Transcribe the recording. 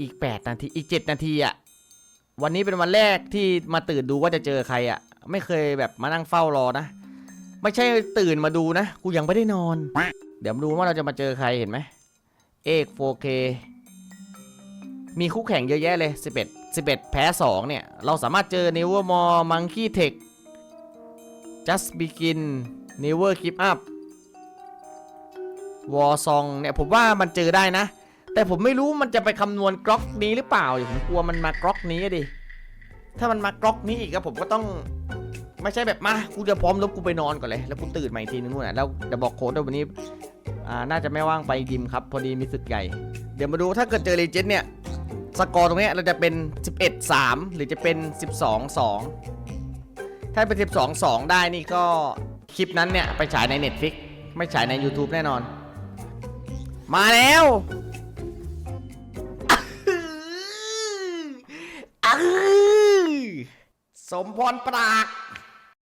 อีก 8 นาที อีก 7 นาทีอะวันนี้เป็นวันแรกที่มาตื่นดูว่าจะเจอใครอะไม่เคยแบบมานั่งเฝ้ารอนะ ไม่ใช่ตื่นมาดูนะ กูยังไม่ได้นอน เดี๋ยวมาดูว่าเราจะมาเจอใครเห็นไหมเอก 4K มีคู่แข่งเยอะแยะเลย 11 11 แพ้ 2 เนี่ย เราสามารถเจอ Nevermore Monkey Tech Just Begin Never Give Up War Song เนี่ยผมว่ามันเจอได้นะ แต่ผมไม่รู้มันจะไปคำนวณกล็อกนี้หรือเปล่าเดี๋ยวผมกลัวมันมากล็อกนี้อะดิ ถ้ามันมากล็อกนี้อีกก็ผมก็ต้อง ไม่ใช่แบบมากูจะพร้อมลบกูไปนอนก่อนเลย แล้วกูตื่นมาอีกทีนึงนู่นน่ะแล้วเดี๋ยวบอกโค้ดด้วยวันนี้อ่าน่าจะไม่ว่างไปยิมครับ พอดีมีศึกใหญ่ เดี๋ยวมาดูถ้าเกิดเจอเลเจนด์เนี่ยสกอร์ตรงเนี้ยเราจะเป็น 11 3 หรือจะเป็น 12 2 ถ้าเป็น 12 2 ได้นี่ก็คลิปนั้นเนี่ย ไปฉายใน Netflix ไม่ฉายใน YouTube แน่นอน มาแล้ว สมพรปราก